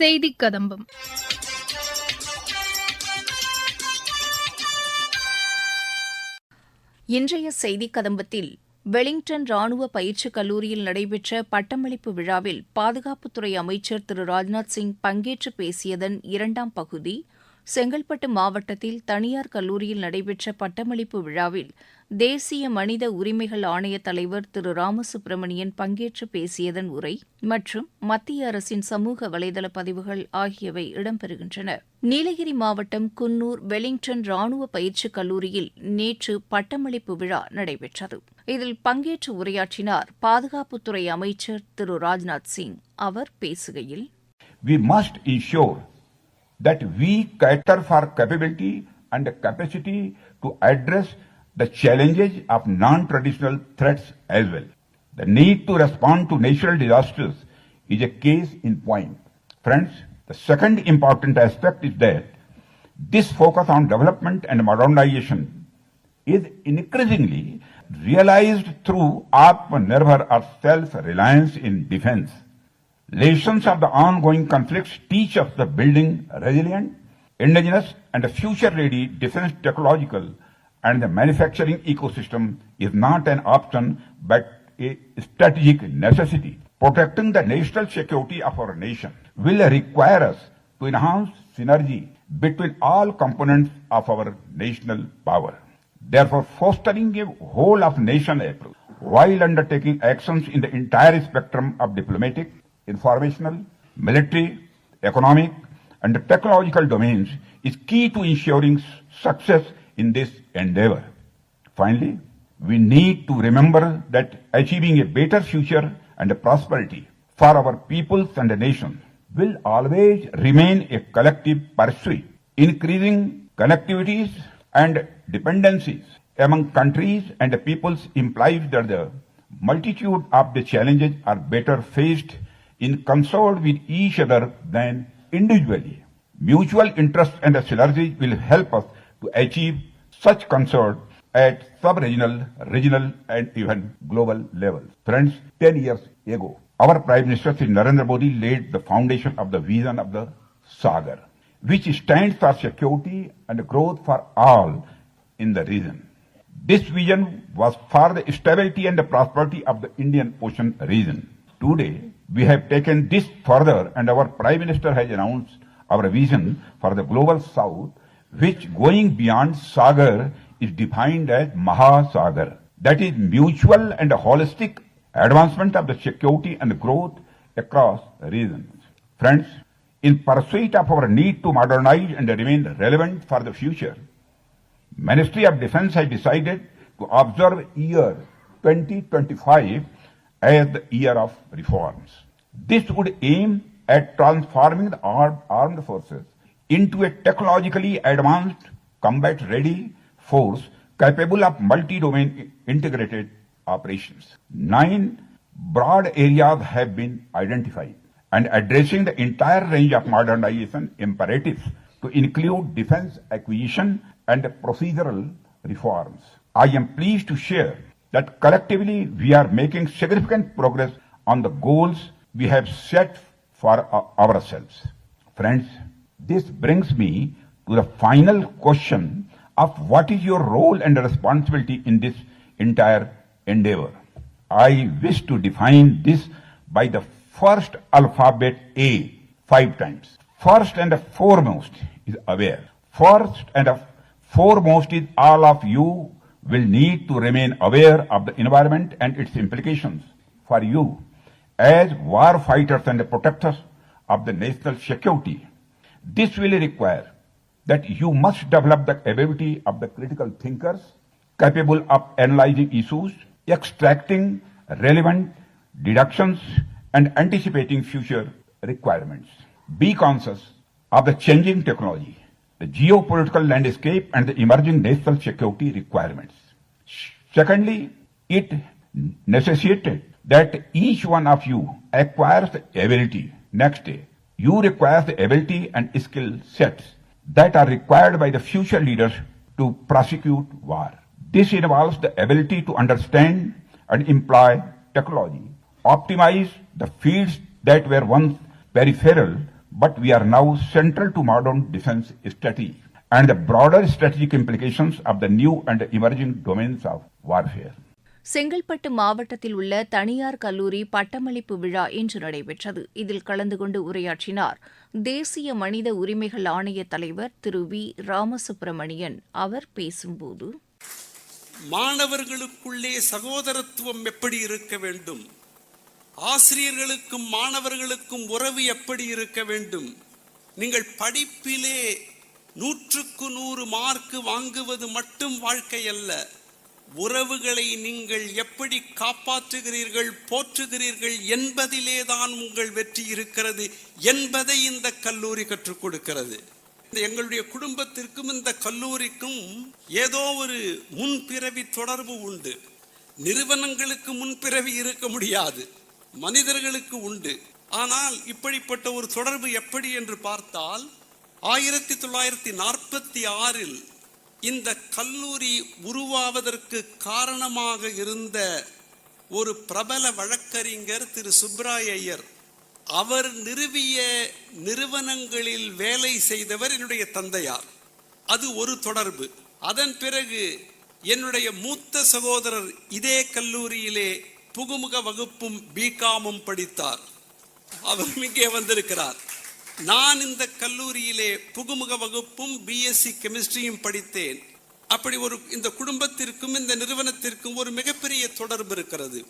செய்தி கதம்பம் இன்றைய செய்திக் கதம்பத்தில் வெலிங்டன் ராணுவ பயிற்சிக் கல்லூரியில் நடைபெற்ற பட்டமளிப்பு விழாவில் பாதுகாப்புத்துறை அமைச்சர் திரு ராஜ்நாத் சிங் பங்கேற்று பேசியதன் இரண்டாம் பகுதி செங்கல்பட்டு மாவட்டத்தில் தனியார் கல்லூரியில் நடைபெற்ற பட்டமளிப்பு விழாவில் தேசிய மனித உரிமைகள் ஆணைய தலைவர் திரு ராமசுப்பிரமணியன் பங்கேற்று பேசியதன் உரை மற்றும் மத்திய அரசின் சமூக வலைதள பதிவுகள் ஆகியவை இடம்பெறுகின்றன. நீலகிரி மாவட்டம் குன்னூர் வெலிங்டன் ராணுவ பயிற்சிக் கல்லூரியில் நேற்று பட்டமளிப்பு விழா நடைபெற்றது. இதில் பங்கேற்று உரையாற்றினார் பாதுகாப்புத்துறை அமைச்சர் திரு ராஜ்நாத் சிங். அவர் பேசுகையில் we must ensure that we cater for capability and capacity to address the challenges of non-traditional threats as well. The need to respond to natural disasters is a case in point. Friends, the second important aspect is that this focus on development and modernization is increasingly realized through Atmanirbhar or self-reliance in defense. Lessons of the ongoing conflicts teach us the building resilient, indigenous and future-ready defense technological and the manufacturing ecosystem is not an option but a strategic necessity. Protecting the national security of our nation will require us to enhance synergy between all components of our national power. Therefore, fostering a whole of nation approach while undertaking actions in the entire spectrum of diplomatic, informational, military, economic, and technological domains is key to ensuring success in this endeavor. Finally, we need to remember that achieving a better future and prosperity for our peoples and the nation will always remain a collective pursuit. Increasing connectivities and dependencies among countries and peoples implies that the multitude of the challenges are better faced in concert with each other than individually. Mutual interest and synergy will help us to achieve such concert at sub-regional, regional and even global levels. Friends, 10 years ago, our Prime Minister Sri Narendra Modi laid the foundation of the vision of the Sagar, which stands for security and growth for all in the region. This vision was for the stability and the prosperity of the Indian Ocean region. Today, we have taken this further and our Prime Minister has announced our vision for the global south, which going beyond Sagar is defined as Mahasagar. That is mutual and holistic advancement of the security and growth across regions. Friends, in pursuit of our need to modernize and remain relevant for the future, Ministry of Defense has decided to observe year 2025 as the year of reforms. This would aim at transforming the armed, forces into a technologically advanced, combat-ready force capable of multi-domain integrated operations. Nine broad areas have been identified and addressing the entire range of modernization imperatives to include defense acquisition and procedural reforms. I am pleased to share that collectively we are making significant progress on the goals we have set for ourselves. Friends, this brings me to the final question of what is your role and responsibility in this entire endeavor. I wish to define this by the first alphabet A five times. First and foremost is aware. First and foremost is all of you will need to remain aware of the environment and its implications for you as war fighters and protectors of the national security. This will require that you must develop the ability of the critical thinkers capable of analyzing issues, extracting relevant deductions, and anticipating future requirements. Be conscious of the changing technology, the geopolitical landscape, and the emerging national security requirements. Secondly, it necessitated that each one of you acquires the ability. Next day, you require the ability and skill sets that are required by the future leaders to prosecute war. This involves the ability to understand and employ technology, optimize the fields that were once peripheral but we are now central to modern defense strategy and the broader strategic implications of the new and emerging domains of warfare. Chengalpattu மாவட்டத்தில் உள்ள தனியார் கல்லூரி பட்டமளிப்பு விழா இன்று நடைபெற்றது. இதில் கலந்து கொண்டு உரையாற்றினார் தேசிய மனித உரிமைகள் ஆணைய தலைவர் திரு வி. ராமசுப்பிரமணியன் அவர் பேசும்போது மாணவர்களுக்குள்ளே சகோதரத்துவம் எப்படி இருக்க வேண்டும்? ஆசிரியர்களுக்கும் மாணவர்களுக்கும் உறவு எப்படி இருக்க வேண்டும்? நீங்கள் படிப்பிலே நூற்றுக்கு நூறு மார்க்கு வாங்குவது மட்டும் வாழ்க்கை அல்ல. உறவுகளை நீங்கள் எப்படி காப்பாற்றுகிறீர்கள் போற்றுகிறீர்கள் என்பதிலே தான் உங்கள் வெற்றி இருக்கிறது என்பதை இந்த கல்லூரி கற்றுக் கொடுக்கிறது. இந்த எங்களுடைய குடும்பத்திற்கும் இந்த கல்லூரிக்கும் ஏதோ ஒரு முன்பிறவி தொடர்பு உண்டு. நிறுவனங்களுக்கு முன்பிறவி இருக்க முடியாது. மனிதர்களுக்கு உண்டு. ஆனால் இப்படிப்பட்ட ஒரு தொடர்பு எப்படி என்று பார்த்தால் ஆயிரத்தி தொள்ளாயிரத்தி நாற்பத்தி ஆறில் இந்த கல்லூரி உருவாவதற்கு காரணமாக இருந்த ஒரு பிரபல வழக்கறிஞர் திரு சுப்ராய ஐயர் அவர் நிறுவிய நிறுவனங்களில் வேலை செய்தவர் என்னுடைய தந்தையார். அது ஒரு தொடர்பு. அதன் பிறகு என்னுடைய மூத்த சகோதரர் இதே கல்லூரியிலே புகுமுக வகுப்பும் பிகாமும் படித்தார். அவர் இங்கே வந்திருக்கிறார். நான் இந்த கல்லூரியிலே புகுமுக வகுப்பும் பிஎஸ்சி கெமிஸ்ட்ரியும் படித்தேன். அப்படி ஒரு இந்த குடும்பத்திற்கும் இந்த நிறுவனத்திற்கும் ஒரு மிகப்பெரிய தொடர்பு இருக்கிறது.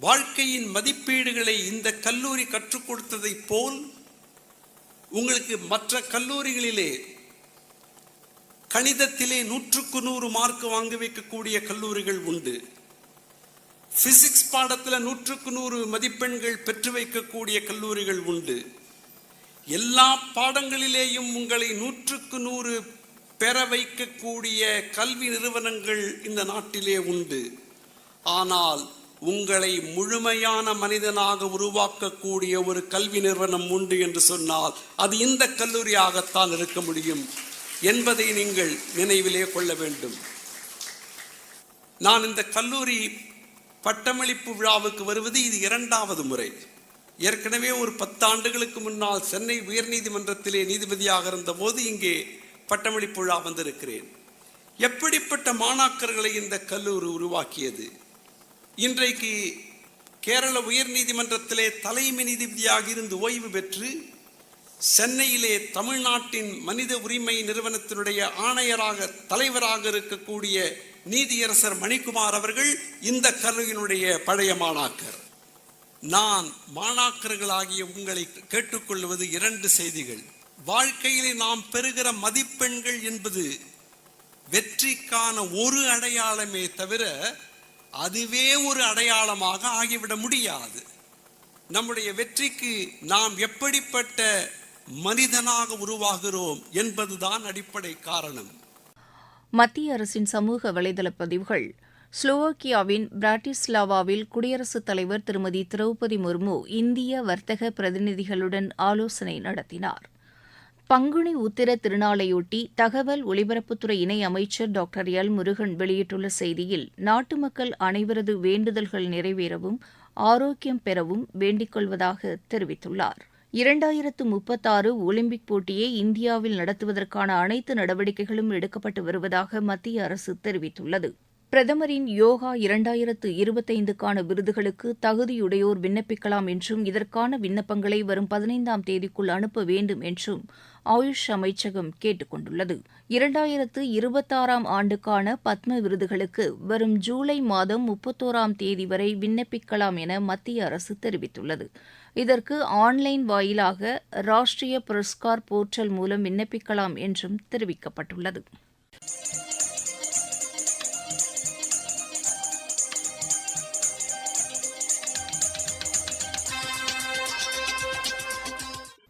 வாழ்க்கையின் மதிப்பீடுகளை இந்த கல்லூரி கற்றுக் கொடுத்ததை போல் உங்களுக்கு மற்ற கல்லூரிகளிலே கணிதத்திலே நூற்றுக்கு நூறு மார்க் வாங்க வைக்கக்கூடிய கல்லூரிகள் உண்டு. பிசிக்ஸ் பாடத்தில் நூற்றுக்கு நூறு மதிப்பெண்கள் பெற்று வைக்கக்கூடிய கல்லூரிகள் உண்டு. எல்லா பாடங்களிலேயும் உங்களை நூற்றுக்கு நூறு பெற வைக்கக்கூடிய கல்வி நிறுவனங்கள் இந்த நாட்டிலே உண்டு. ஆனால் உங்களை முழுமையான மனிதனாக உருவாக்கக்கூடிய ஒரு கல்வி நிறுவனம் உண்டு என்று சொன்னால் அது இந்த கல்லூரியாகத்தான் இருக்க முடியும் என்பதை நீங்கள் நினைவிலே கொள்ள வேண்டும். நான் இந்த கல்லூரி பட்டமளிப்பு விழாவுக்கு வருவது இது இரண்டாவது முறை. ஏற்கனவே ஒரு பத்தாண்டுகளுக்கு முன்னால் சென்னை உயர்நீதிமன்றத்திலே நீதிபதியாக இருந்தபோது இங்கே பட்டமளிப்பு விழா வந்திருக்கிறேன். எப்படிப்பட்ட மாணாக்கர்களை இந்த கல்லூரி உருவாக்கியது? இன்றைக்கு கேரள உயர்நீதிமன்றத்திலே தலைமை நீதிபதியாக இருந்து ஓய்வு பெற்று சென்னையிலே தமிழ்நாட்டின் மனித உரிமை நிறுவனத்தினுடைய ஆணையராக தலைவராக இருக்கக்கூடிய நீதியரசர் மணிக்குமார் அவர்கள் இந்த கல்லூரியினுடைய பழைய மாணாக்கர். நான் மாணாக்கர்களாகிய உங்களை கேட்டுக்கொள்வது இரண்டு செய்திகள். வாழ்க்கையிலே நாம் பெறுகிற மதிப்பெண்கள் என்பது வெற்றிக்கான ஒரு அடையாளமே தவிர அதுவே ஒரு அடையாளமாக ஆகிவிட முடியாது. நம்முடைய வெற்றிக்கு நாம் எப்படிப்பட்ட மனிதனாக உருவாகிறோம் என்பதுதான் அடிப்படை காரணம். மத்திய அரசின் சமூக வலைதள பதிவுகள். ஸ்லோவாக்கியாவின் பிராட்டிஸ்லாவாவில் குடியரசுத் தலைவர் திருமதி திரௌபதி முர்மு இந்திய வர்த்தக பிரதிநிதிகளுடன் ஆலோசனை நடத்தினார். பங்குனி உத்திர திருநாளையொட்டி தகவல் ஒலிபரப்புத்துறை இணை அமைச்சர் டாக்டர் எல் முருகன் வெளியிட்டுள்ள செய்தியில் நாட்டு மக்கள் அனைவரது வேண்டுதல்கள் நிறைவேறவும் ஆரோக்கியம் பெறவும் வேண்டிக் கொள்வதாக தெரிவித்துள்ளார். இரண்டாயிரத்து முப்பத்தாறு ஒலிம்பிக் போட்டியை இந்தியாவில் நடத்துவதற்கான அனைத்து நடவடிக்கைகளும் எடுக்கப்பட்டு வருவதாக மத்திய அரசு தெரிவித்துள்ளது. பிரதமரின் யோகா இரண்டாயிரத்து இருபத்தைந்துக்கான விருதுகளுக்கு தகுதியுடையோர் விண்ணப்பிக்கலாம் என்றும் இதற்கான விண்ணப்பங்களை வரும் பதினைந்தாம் தேதிக்குள் அனுப்ப வேண்டும் என்றும் ஆயுஷ் அமைச்சகம் கேட்டுக் கொண்டுள்ளது. இரண்டாயிரத்து இருபத்தாறாம் ஆண்டுக்கான பத்ம விருதுகளுக்கு வரும் ஜூலை மாதம் முப்பத்தோராம் தேதி வரை விண்ணப்பிக்கலாம் என மத்திய அரசு தெரிவித்துள்ளது. இதற்கு ஆன்லைன் வாயிலாக ராஷ்டிரிய புரஸ்கார் போர்ட்டல் மூலம் விண்ணப்பிக்கலாம் என்றும் தெரிவிக்கப்பட்டுள்ளது.